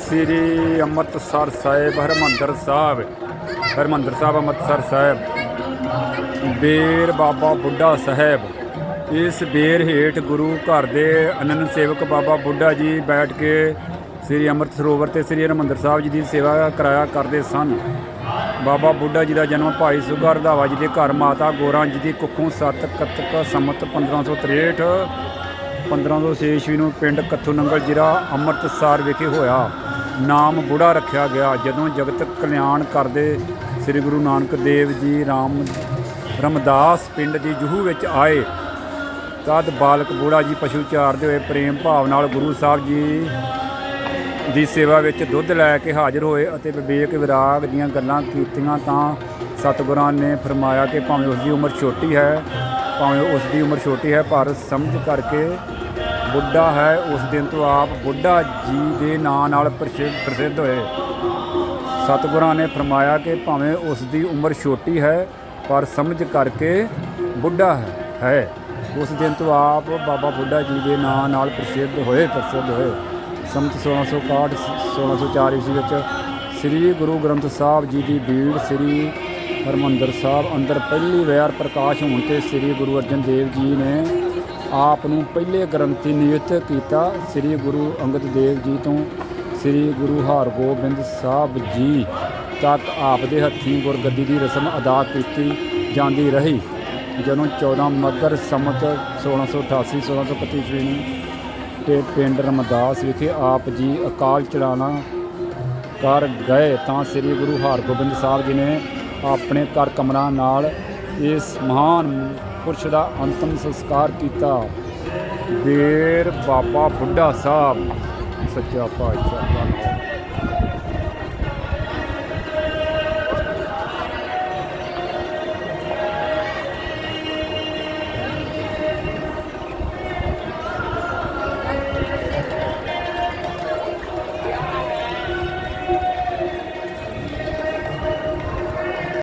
ਸ੍ਰੀ ਅੰਮ੍ਰਿਤਸਰ ਸਾਹਿਬ ਹਰਮੰਦਰ ਸਾਹਿਬ ਹਰਮੰਦਰ ਸਾਹਿਬ ਅੰਮ੍ਰਿਤਸਰ ਸਾਹਿਬ ਬੇਰ ਬਾਬਾ ਬੁੱਢਾ ਸਾਹਿਬ ਇਸ ਬੇਰ ਹੇਠ ਗੁਰੂ ਘਰ ਦੇ ਅਨੰਦ ਸੇਵਕ ਬਾਬਾ ਬੁੱਢਾ ਜੀ ਬੈਠ ਕੇ ਸ੍ਰੀ ਅੰਮ੍ਰਿਤ ਸਰੋਵਰ ਤੇ ਸ੍ਰੀ ਹਰਿਮੰਦਰ ਸਾਹਿਬ ਜੀ ਦੀ ਸੇਵਾ ਕਰਾਇਆ ਕਰਦੇ ਸਨ। ਬਾਬਾ ਬੁੱਢਾ ਜੀ ਦਾ ਜਨਮ ਭਾਈ ਸੁਗਾ ਰਧਾਵਾ ਜੀ ਦੇ ਘਰ, ਮਾਤਾ ਗੋਰਾਂ ਜੀ ਦੀ ਕੁੱਖੋਂ 7 ਕੱਤਕ ਸੰਮਤ 1563 1506 ਈਸਵੀ ਨੂੰ ਪਿੰਡ ਕੱਥੂ ਨੰਗਲ ਜ਼ਿਲ੍ਹਾ ਅੰਮ੍ਰਿਤਸਰ ਵਿਖੇ ਹੋਇਆ। ਨਾਮ ਬੁੜਾ ਰੱਖਿਆ ਗਿਆ। ਜਦੋਂ ਜਗਤ ਕਲਿਆਣ ਕਰਦੇ ਸ੍ਰੀ ਗੁਰੂ ਨਾਨਕ ਦੇਵ ਜੀ ਰਾਮ, ਰਮਦਾਸ ਪਿੰਡ ਦੀ ਜੂਹ ਵਿੱਚ ਆਏ, ਤਦ ਬਾਲਕ ਬੁੜਾ ਜੀ ਪਸ਼ੂ ਚਾਰਦੇ ਹੋਏ ਪ੍ਰੇਮ ਭਾਵ ਨਾਲ ਗੁਰੂ ਸਾਹਿਬ ਜੀ ਦੀ ਸੇਵਾ ਵਿੱਚ ਦੁੱਧ ਲੈ ਕੇ ਹਾਜ਼ਰ ਹੋਏ ਅਤੇ ਵਿਵੇਕ ਵਿਰਾਗ ਦੀਆਂ ਗੱਲਾਂ ਕੀਤੀਆਂ ਤਾਂ ਸਤਿਗੁਰਾਂ ਨੇ ਫਰਮਾਇਆ ਕਿ ਭਾਵੇਂ ਉਸ ਦੀ ਉਮਰ ਛੋਟੀ ਹੈ, ਭਾਵੇਂ ਉਸ ਦੀ ਉਮਰ ਛੋਟੀ ਹੈ, ਪਰ ਸਮਝ ਕਰਕੇ ਬੁੱਢਾ ਹੈ, ਉਸ ਦਿਨ ਤੋਂ ਆਪ ਬੁੱਢਾ ਜੀ ਦੇ ਨਾਂ ਨਾਲ ਪ੍ਰਸਿੱਧ ਪ੍ਰਸਿੱਧ ਹੋਏ। ਸਤਿਗੁਰਾਂ ਨੇ ਫਰਮਾਇਆ ਕਿ ਭਾਵੇਂ ਉਸ ਦੀ ਉਮਰ ਛੋਟੀ ਹੈ, ਪਰ ਸਮਝ ਕਰਕੇ ਬੁੱਢਾ ਹੈ। ਹੈ ਉਸ ਦਿਨ ਤੋਂ ਆਪ ਬਾਬਾ ਬੁੱਢਾ ਜੀ ਦੇ ਨਾਂ ਨਾਲ ਪ੍ਰਸਿੱਧ ਹੋਏ ਪ੍ਰਸਿੱਧ ਹੋਏ। ਸੰਮਤ 1661 1604 ਈਸਵੀ ਵਿੱਚ ਸ੍ਰੀ ਗੁਰੂ ਗ੍ਰੰਥ ਸਾਹਿਬ ਜੀ ਦੀ ਬੀੜ ਸ੍ਰੀ ਹਰਮੰਦਰ ਸਾਹਿਬ ਅੰਦਰ ਪਹਿਲੀ ਵਾਰ ਪ੍ਰਕਾਸ਼ ਹੋਣ ਤੇ ਸ੍ਰੀ ਗੁਰੂ ਅਰਜਨ ਦੇਵ ਜੀ ਨੇ ਆਪ ਨੂੰ ਪਹਿਲੇ ਗ੍ਰੰਥੀ ਨਿਯੁਕਤ ਕੀਤਾ। ਸ੍ਰੀ ਗੁਰੂ ਅੰਗਦ ਦੇਵ ਜੀ ਤੋਂ ਸ੍ਰੀ ਗੁਰੂ ਹਰਗੋਬਿੰਦ ਸਾਹਿਬ ਜੀ ਤੱਕ ਆਪ ਦੇ ਹੱਥੀਂ ਗੁਰਗੱਦੀ ਦੀ ਰਸਮ ਅਦਾ ਕੀਤੀ ਜਾਂਦੀ ਰਹੀ। ਜਦੋਂ 14 ਮੱਗਰ ਸੰਮਤ 1688 1631 ਈਸਵੀ ਨੂੰ ਤੇ ਪਿੰਡ ਰਮਦਾਸ ਵਿਖੇ ਆਪ ਜੀ ਅਕਾਲ ਚਲਾਣਾ ਕਰ ਗਏ ਤਾਂ ਸ੍ਰੀ ਗੁਰੂ ਹਰਗੋਬਿੰਦ ਸਾਹਿਬ ਜੀ ਨੇ ਆਪਣੇ ਘਰ ਕਮਰਾਂ ਨਾਲ ਇਸ ਮਹਾਨ ਪੁਰਸ਼ ਦਾ ਅੰਤਮ ਸੰਸਕਾਰ ਕੀਤਾ। ਬੇਰ ਬਾਬਾ ਬੁੱਢਾ ਸਾਹਿਬ, ਸੱਚਾ ਪਾਤਸ਼ਾਹ